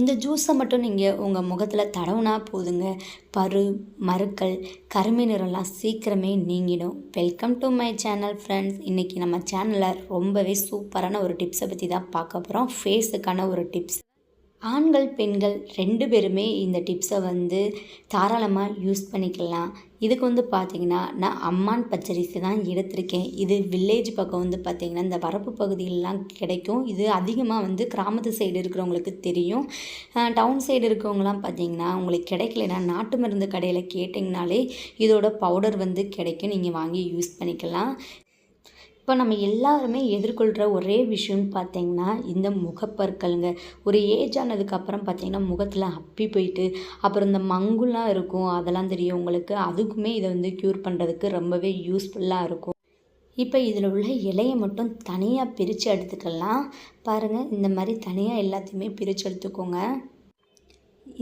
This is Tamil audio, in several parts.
இந்த ஜூஸை மட்டும் நீங்கள் உங்கள் முகத்தில் தடவுனா போதுங்க. பரு மறுக்கள் கருமை நிறம்லாம் சீக்கிரமே நீங்கிடும். Welcome to my channel friends இன்றைக்கி நம்ம சேனலில் ரொம்பவே சூப்பரான ஒரு டிப்ஸை பற்றி தான் பார்க்க போகிறோம் ஃபேஸுக்கான ஒரு டிப்ஸ் ஆண்கள் பெண்கள் ரெண்டு பேருமே இந்த டிப்ஸை வந்து தாராளமாக யூஸ் பண்ணிக்கலாம். இதுக்கு வந்து பார்த்திங்கன்னா நான் அம்மான் பச்சரிசி தான் எடுத்திருக்கேன். இது வில்லேஜ் பக்கம் வந்து பார்த்திங்கன்னா இந்த வரப்பு பகுதியிலலாம் கிடைக்கும். இது அதிகமாக வந்து கிராமத்து சைடு இருக்கிறவங்களுக்கு தெரியும். டவுன் சைடு இருக்கிறவங்களாம் பார்த்திங்கன்னா உங்களுக்கு கிடைக்கலனா நாட்டு மருந்து கடையில் கேட்டிங்கனாலே இதோட பவுடர் வந்து கிடைக்கும். நீங்கள் வாங்கி யூஸ் பண்ணிக்கலாம். இப்போ நம்ம எல்லாருமே எதிர்கொள்கிற ஒரே விஷயம்னு பார்த்தீங்கன்னா இந்த முகப்பற்களுங்க. ஒரு ஏஜ் ஆனதுக்கப்புறம் பார்த்தீங்கன்னா முகத்தில் அப்பி போயிட்டு அப்புறம் இந்த மங்குலாம் இருக்கும் அதெல்லாம் தெரியும் உங்களுக்கு. அதுக்குமே இதை வந்து க்யூர் பண்ணுறதுக்கு ரொம்பவே யூஸ்ஃபுல்லாக இருக்கும். இப்போ இதில் உள்ள இலையை மட்டும் தனியாக பிரித்து எடுத்துக்கலாம். பாருங்கள் இந்த மாதிரி தனியாக எல்லாத்தையுமே பிரித்து எடுத்துக்கோங்க.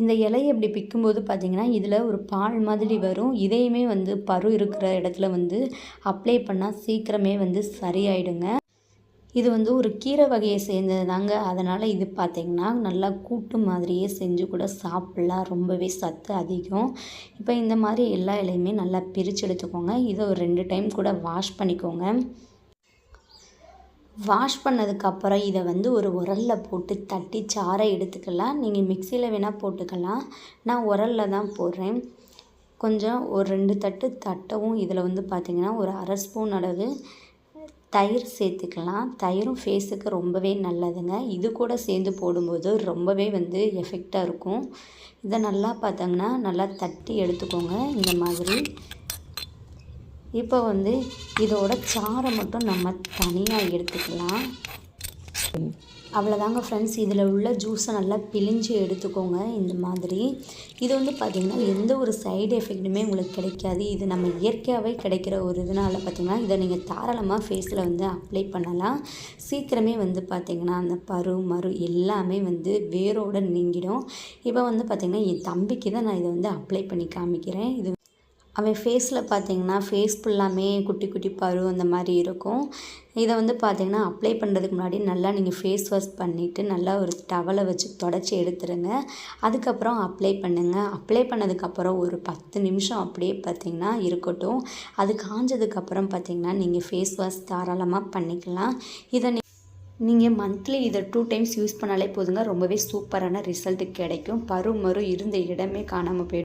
இந்த இலையை இப்படி பிக்கும்போது பார்த்திங்கன்னா இதில் ஒரு பால் மாதிரி வரும். இதையுமே வந்து பரு இருக்கிற இடத்துல வந்து அப்ளை பண்ணால் சீக்கிரமே வந்து சரியாயிடுங்க. இது வந்து ஒரு கீரை வகையை சேர்ந்தது தாங்க அதனால் இது பார்த்திங்கன்னா நல்லா கூட்டு மாதிரியே செஞ்சு கூட சாப்பிட்லாம். ரொம்பவே சத்து அதிகம். இப்போ இந்த மாதிரி எல்லா இலையுமே நல்லா பிரித்து எடுத்துக்கோங்க. இதை ஒரு ரெண்டு டைம் கூட வாஷ் பண்ணிக்கோங்க. வாஷ் பண்ணதுக்கப்புறம் இதை வந்து ஒரு உரலில் போட்டு தட்டி சாறை எடுத்துக்கலாம். நீங்கள் மிக்சியில் வேணால் போட்டுக்கலாம். நான் உரலில் தான் போடுறேன். கொஞ்சம் ஒரு ரெண்டு தட்டு தட்டவும் இதில் வந்து பார்த்திங்கன்னா ஒரு அரை ஸ்பூன் அளவு தயிர் சேர்த்துக்கலாம். தயிரும் ஃபேஸுக்கு ரொம்பவே நல்லதுங்க. இது கூட சேர்ந்து போடும்போது ரொம்பவே வந்து எஃபெக்டாக இருக்கும். இதை நல்லா பார்த்தாங்கன்னா நல்லா தட்டி எடுத்துக்கோங்க. இந்த மாதிரி இப்போ வந்து இதோட சாரை மட்டும் நம்ம தனியாக எடுத்துக்கலாம். அவ்வளோதாங்க ஃப்ரெண்ட்ஸ் இதில் உள்ள ஜூஸை நல்லா பிழிஞ்சு எடுத்துக்கோங்க. இந்த மாதிரி. இது வந்து பார்த்திங்கன்னா எந்த ஒரு சைடு எஃபெக்ட்டுமே உங்களுக்கு கிடைக்காது. இது நம்ம இயற்கையாகவே கிடைக்கிற ஒரு இதனால் பார்த்திங்கன்னா இதை நீங்கள் தாராளமாக ஃபேஸில் வந்து அப்ளை பண்ணலாம். சீக்கிரமே வந்து பார்த்திங்கன்னா அந்த பரு மறு எல்லாமே வந்து வேரோடு நீங்கிடும். இப்போ வந்து பார்த்திங்கன்னா என் தம்பிக்கு தான் நான் இதை வந்து அப்ளை பண்ணி காமிக்கிறேன். இது அவன் ஃபேஸில் பார்த்தீங்கன்னா ஃபேஸ் ஃபுல்லாமே குட்டி குட்டி பரு அந்த மாதிரி இருக்கும். இதை வந்து பார்த்திங்கன்னா அப்ளை பண்ணுறதுக்கு முன்னாடி நல்லா நீங்கள் ஃபேஸ் வாஷ் பண்ணிவிட்டு நல்லா ஒரு டவலை வச்சு தொடச்சி எடுத்துருங்க. அதுக்கப்புறம் அப்ளை பண்ணுங்கள் அப்ளை பண்ணதுக்கப்புறம் ஒரு பத்து நிமிஷம் அப்படியே பார்த்திங்கன்னா இருக்கட்டும். அது காஞ்சதுக்கப்புறம் பார்த்திங்கன்னா நீங்கள் ஃபேஸ் வாஷ் தாராளமாக பண்ணிக்கலாம். இதை நீங்கள் மந்த்லி இதை டூ டைம்ஸ் யூஸ் பண்ணாலே போதுங்க. ரொம்பவே சூப்பரான ரிசல்ட் கிடைக்கும். பரு மறு இருந்த இடமே காணாமல் போயிடும்.